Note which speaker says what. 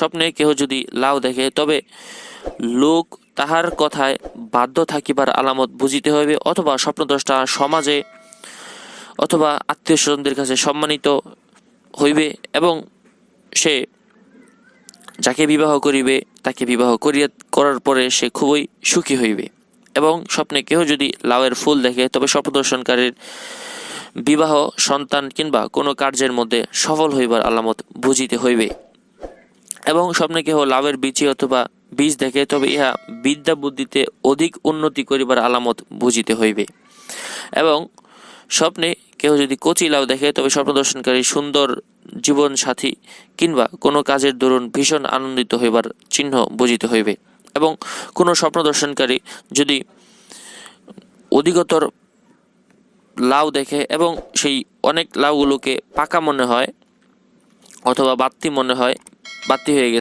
Speaker 1: স্বপ্নে কেহ যদি লাউ দেখে, তবে লোক তাহার কথায় বাধ্য থাকিবার আলামত বুঝিতে হইবে অথবা স্বপ্নদ্রষ্টা সমাজে অথবা আত্মীয় স্বজনদের কাছে সম্মানিত হইবে এবং সে যাকে বিবাহ করিবে, তাকে বিবাহ করিয়া করার পরে সে খুবই সুখী হইবে। এবং স্বপ্নে কেহ যদি লাউয়ের ফুল দেখে, তবে স্বপ্নদর্শনকারীর বিবাহ সন্তান কিংবা কোনো কার্যের মধ্যে সফল হইবার আলামত বুঝিতে হইবে। এবং স্বপ্নে কেহ লাভের বীচি অথবা বীজ দেখে, তবে ইহা বিদ্যা বুদ্ধিতে অধিক উন্নতি করিবার আলামত বুঝিতে হইবে। এবং স্বপ্নে কেহ যদি কচি লাউ দেখে, তবে স্বপ্নদর্শনকারী সুন্দর জীবন সাথী কিংবা কোনো কাজের দরুন ভীষণ আনন্দিত হইবার চিহ্ন বুঝিতে হইবে। এবং কোনো স্বপ্নদর্শনকারী যদি অধিকতর লাউ দেখে এবং সেই অনেক লাউগুলোকে পাকা মনে হয় অথবা বাত্তি মনে হয় বাত্তি হয়ে গেছে।